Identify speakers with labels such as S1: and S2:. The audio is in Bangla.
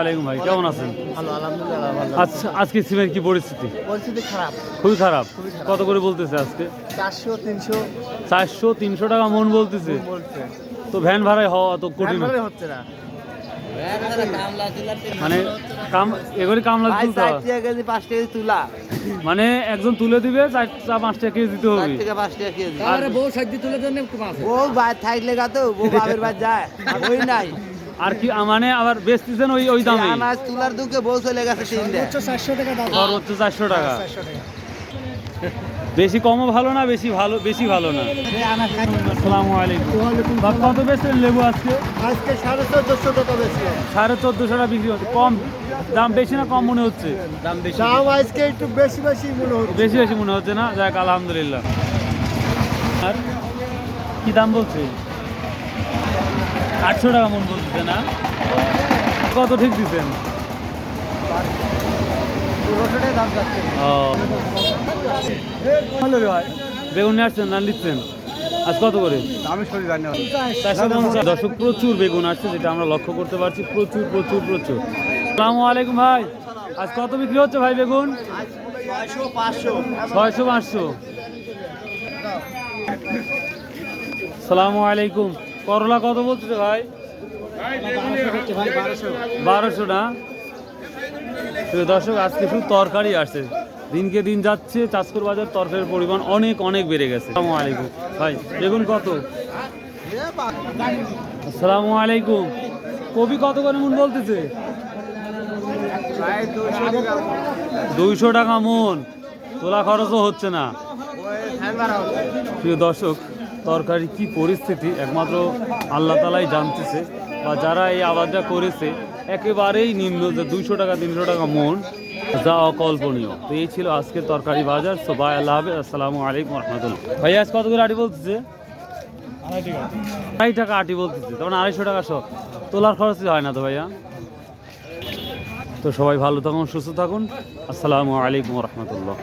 S1: আলাইকুম ভাই কেমন আছেন? আচ্ছা আজকে সিমের কি পরিস্থিতি?
S2: পরিস্থিতি খারাপ।
S1: খুবই খারাপ। কত করে বলতেছে আজকে?
S2: চারশো তিনশো।
S1: চারশো তিনশো টাকা মন বলতেছে। তো ভ্যান ভাড়ায় হওয়া তো কঠিন।
S2: হচ্ছে না।
S1: মানে কাম এগুলি কামলা
S2: কেজি পাঁচ তুলা।
S1: মানে একজন তুলে দিবে চার চা পাঁচ টাকা কেজি দিতে হবে।
S2: থেকে টাকা কেজি।
S1: আর
S3: বউ তুলে জন্য
S2: ও থাকলে বউ বাপের বাড়ি যায় আর ওই নাই।
S1: আর কি মানে আবার বেচতেছেন ওই ওই দামে।
S2: আনাজ তুলার দুঃখে বউ চলে গেছে তিন দেয়
S3: চারশো টাকা
S1: সর্বোচ্চ চারশো টাকা। বেশি কমও ভালো না বেশি ভালো বেশি ভালো না। আসসালামু আলাইকুম। কত বেশি লেবু আজকে?
S2: আজকে সাড়ে চোদ্দশো টাকা বেশি
S1: সাড়ে চোদ্দোশো টাকা বিক্রি হচ্ছে। কম দাম বেশি না কম মনে হচ্ছে? দাম বেশি।
S2: দাম আজকে একটু বেশি বেশি মনে হচ্ছে।
S1: বেশি বেশি মনে হচ্ছে না? যাক আলহামদুলিল্লাহ। আর কি দাম বলছে? আটশো টাকা মন বলতেছে না? কত ঠিক দিচ্ছেন
S2: দাম যাচ্ছে।
S1: ও। ভালো রে ভাই। বেগুন নিয়ে আসছেন না নিচ্ছেন আজ কত করে?
S2: আমি শরীর
S1: দর্শক প্রচুর বেগুন আসছে যেটা আমরা লক্ষ্য করতে পারছি। প্রচুর প্রচুর প্রচুর। আসসালামু আলাইকুম ভাই। আজ কত বিক্রি হচ্ছে ভাই বেগুন?
S2: ছয়শো পাঁচশো।
S1: ছয়শো পাঁচশো সালামু আলাইকুম। করলা কত বলছে ভাই? বারোশো না? দর্শক, আজকে শুধু তরকারি আসছে। দিনকে দিন যাচ্ছে চাষকর বাজার তরকারির পরিমাণ অনেক অনেক বেড়ে গেছে। আসসালামু আলাইকুম। ভাই, বেগুন কত? আসসালামু আলাইকুম। কবি কত করে মন বলতেছে? দুইশো টাকা মন। তোলা খরচও হচ্ছে না। প্রিয় দর্শক তরকারি কি পরিস্থিতি একমাত্র আল্লাহ তালাই জানতেছে, বা যারা এই আবাদটা করেছে একেবারেই নিম্ন যে টাকা, তিনশো টাকা মন, যা অকল্পনীয়। তো এই ছিল আজকের তরকারি বাজার। সো বাই আল্লাহ হাফেজ। আসসালামু আলাইকুম রহমতুল্লাহ। ভাই, আজ কত করে আটি বলতেছে? আড়াই টাকা আটি বলতেছে। তখন আড়াইশো টাকা সব তোলার খরচই হয় না তো ভাইয়া? তো সবাই ভালো থাকুন, সুস্থ থাকুন। আসসালামু আলাইকুম রহমতুল্লাহ।